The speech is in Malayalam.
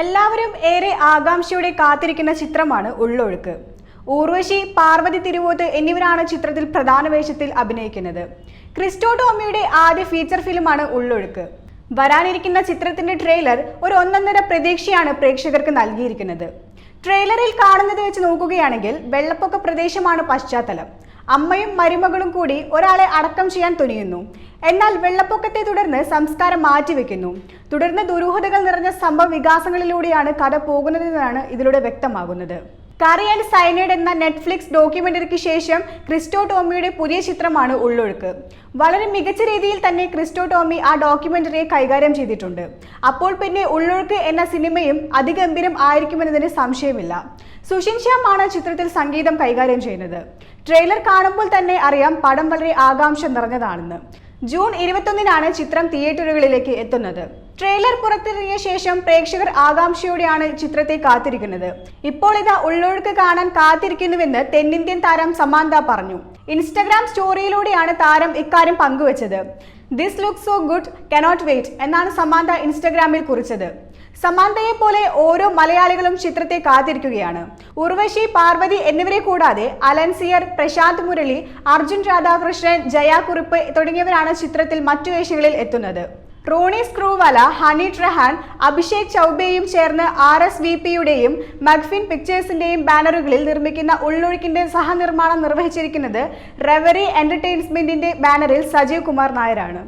എല്ലാവരും ഏറെ ആകാംക്ഷയോടെ കാത്തിരിക്കുന്ന ചിത്രമാണ് ഉള്ളൊഴുക്ക്. ഊർവശി പാർവതി തിരുവോത്ത് എന്നിവരാണ് ചിത്രത്തിൽ പ്രധാന വേഷത്തിൽ അഭിനയിക്കുന്നത്. ക്രിസ്റ്റോ ആദ്യ ഫീച്ചർ ഫിലിമാണ് ഉള്ളൊഴുക്ക്. വരാനിരിക്കുന്ന ചിത്രത്തിന്റെ ട്രെയിലർ ഒരു ഒന്നൊന്നര പ്രതീക്ഷയാണ് പ്രേക്ഷകർക്ക് നൽകിയിരിക്കുന്നത്. ട്രെയിലറിൽ കാണുന്നത് വെച്ച് നോക്കുകയാണെങ്കിൽ വെള്ളപ്പൊക്ക പ്രദേശമാണ് പശ്ചാത്തലം. അമ്മയും മരുമകളും കൂടി ഒരാളെ അടക്കം ചെയ്യാൻ തുനിയുന്നു. എന്നാൽ വെള്ളപ്പൊക്കത്തെ തുടർന്ന് സംസ്കാരം മാറ്റിവെക്കുന്നു. തുടർന്ന് ദുരൂഹതകൾ നിറഞ്ഞ സംഭവ വികാസങ്ങളിലൂടെയാണ് കഥ പോകുന്നതെന്നാണ് ഇതിലൂടെ വ്യക്തമാകുന്നത്. കറി ആൻഡ് സൈനൈഡ് എന്ന നെറ്റ്ഫ്ലിക്സ് ഡോക്യുമെന്ററിക്ക് ശേഷം ക്രിസ്റ്റോ ടോമിയുടെ പുതിയ ചിത്രമാണ് ഉള്ളൊഴുക്ക്. വളരെ മികച്ച രീതിയിൽ തന്നെ ക്രിസ്റ്റോ ടോമി ആ ഡോക്യുമെന്ററിയെ കൈകാര്യം ചെയ്തിട്ടുണ്ട്. അപ്പോൾ പിന്നെ ഉള്ളൊഴുക്ക് എന്ന സിനിമയും അതിഗംഭീരം ആയിരിക്കുമെന്നതിന് സംശയമില്ല. സുഷിൻ ശ്യാം ആണ് ചിത്രത്തിൽ സംഗീതം കൈകാര്യം ചെയ്യുന്നത്. ട്രെയിലർ കാണുമ്പോൾ തന്നെ അറിയാം പടം വളരെ ആകാംക്ഷ നിറഞ്ഞതാണെന്ന്. ജൂൺ ഇരുപത്തൊന്നിനാണ് ചിത്രം തിയേറ്ററുകളിലേക്ക് എത്തുന്നത്. ട്രെയിലർ പുറത്തിറങ്ങിയ ശേഷം പ്രേക്ഷകർ ആകാംക്ഷയോടെയാണ് ചിത്രത്തെ കാത്തിരിക്കുന്നത്. ഇപ്പോൾ ഇതാ ഉള്ളൊഴുക്ക് കാണാൻ കാത്തിരിക്കുന്നുവെന്ന് തെന്നിന്ത്യൻ താരം സമാന്ത പറഞ്ഞു. ഇൻസ്റ്റഗ്രാം സ്റ്റോറിയിലൂടെയാണ് താരം ഇക്കാര്യം പങ്കുവച്ചത്. This look so good cannot wait എന്നാണ് സമാന്ത ഇൻസ്റ്റഗ്രാമിൽ കുറിച്ചത്. സമാന്തയെ പോലെ ഓരോ മലയാളികളും ചിത്രത്തെ കാത്തിരിക്കുകയാണ്. ഉർവശി പാർവതി എന്നിവരെ കൂടാതെ അലൻസിയർ പ്രശാന്ത് മുരളി അർജുൻ രാധാകൃഷ്ണൻ ജയാകുറിപ്പ് തുടങ്ങിയവരാണ് ചിത്രത്തിൽ മറ്റു വേഷങ്ങളിൽ എത്തുന്നത്. റോണി സ്ക്രൂവാല ഹണി ട്രഹാൻ അഭിഷേക് ചൗബെയും ചേർന്ന് ആർ എസ് വി പിയുടെയും മഗ്ഫിൻ പിക്ചേഴ്സിന്റെയും ബാനറുകളിൽ നിർമ്മിക്കുന്ന ഉള്ളൊഴുക്കിന്റെ സഹനിർമ്മാണം നിർവഹിച്ചിരിക്കുന്നത് റെവറി എന്റർടൈൻമെന്റിന്റെ ബാനറിൽ സജീവ് കുമാർ നായരാണ്.